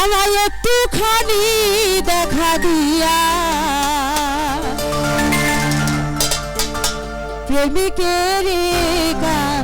আমায় একটুখানি দেখা দিয়া। প্রেমিকের কান্দায়া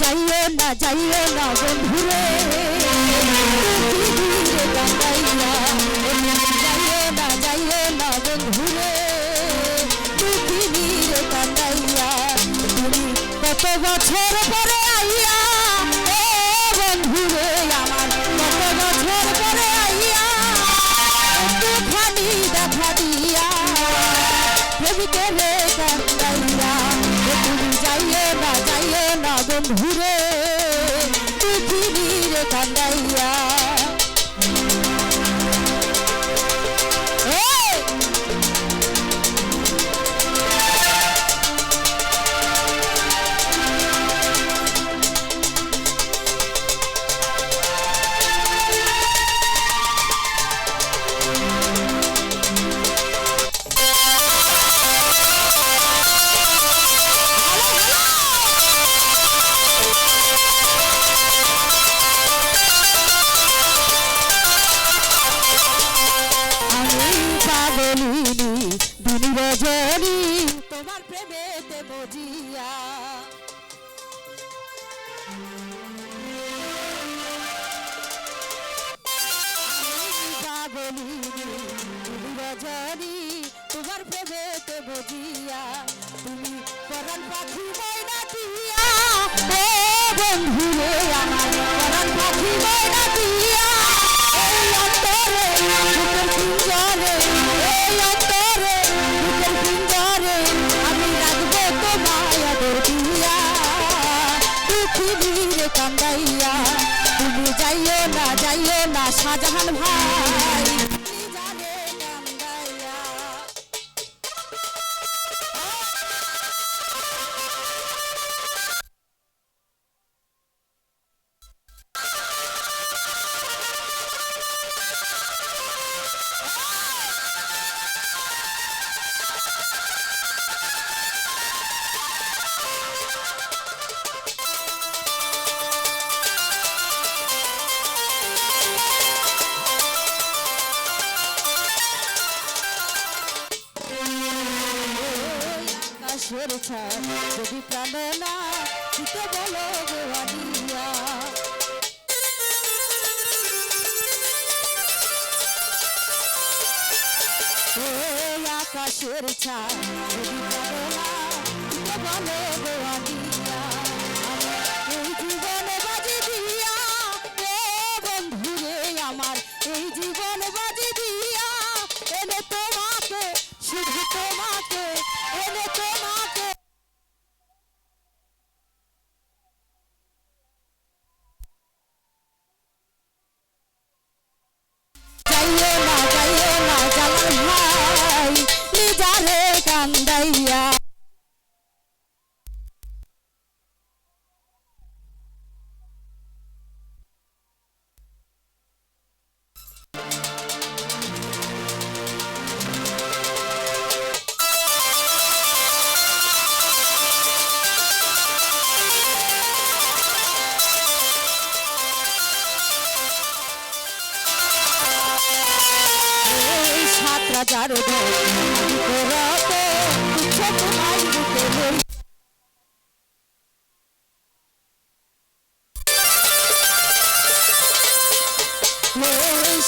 যাইও না যাইও না বন্ধুরে যাইও না যাইও না বন্ধুরে পৃথিবীরে কান্দাইয়া। তুমি কত বছর পরে আইয়া ও বন্ধুরে, আমার কত বছর পরে আইয়া, একটুখানি দেখা দিয়া বন্ধুরে পৃথিবীর কান্দাইয়া পাগলিনী দিন রজনী তোমার প্রেমেতে মজিয়া তুমি পরাণ পাখি ময়না দিয়া। ও বন্ধুরে আমার, পরাণ পাখি শাহজাহান ভাই। আকাশের ছাপ যদি প্রাণ না দিতে বলো গোয়ালিয়া আকাশের ছাপ যদি প্রাণ না বলো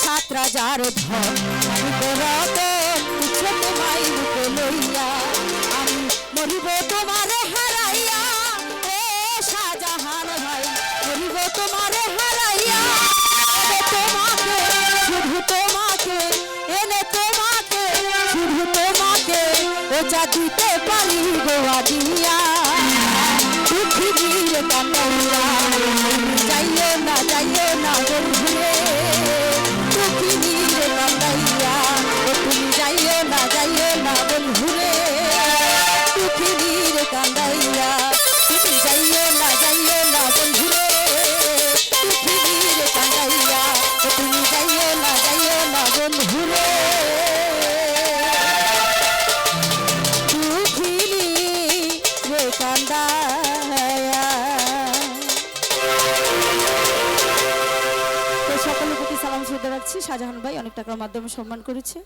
সাত রাজার ধন রাতে ছোট লইয়া আমি মরিব তোমারে হারাইয়া ও শাহজাহান ভাই মরিব তোমারে হারাইয়া তোমাকে শুধু তোমাকে এনে তোমাকে যা দিতে পারি গোয়া দিয়া পৃথিবীর কান্দাইয়া যাইও না যাইও না বন্ধুরে। সকলের প্রতি সালাম শ্রদ্ধা রাখছি শাহজাহান ভাই অনেক টাকার মাধ্যমে সম্মান করেছে।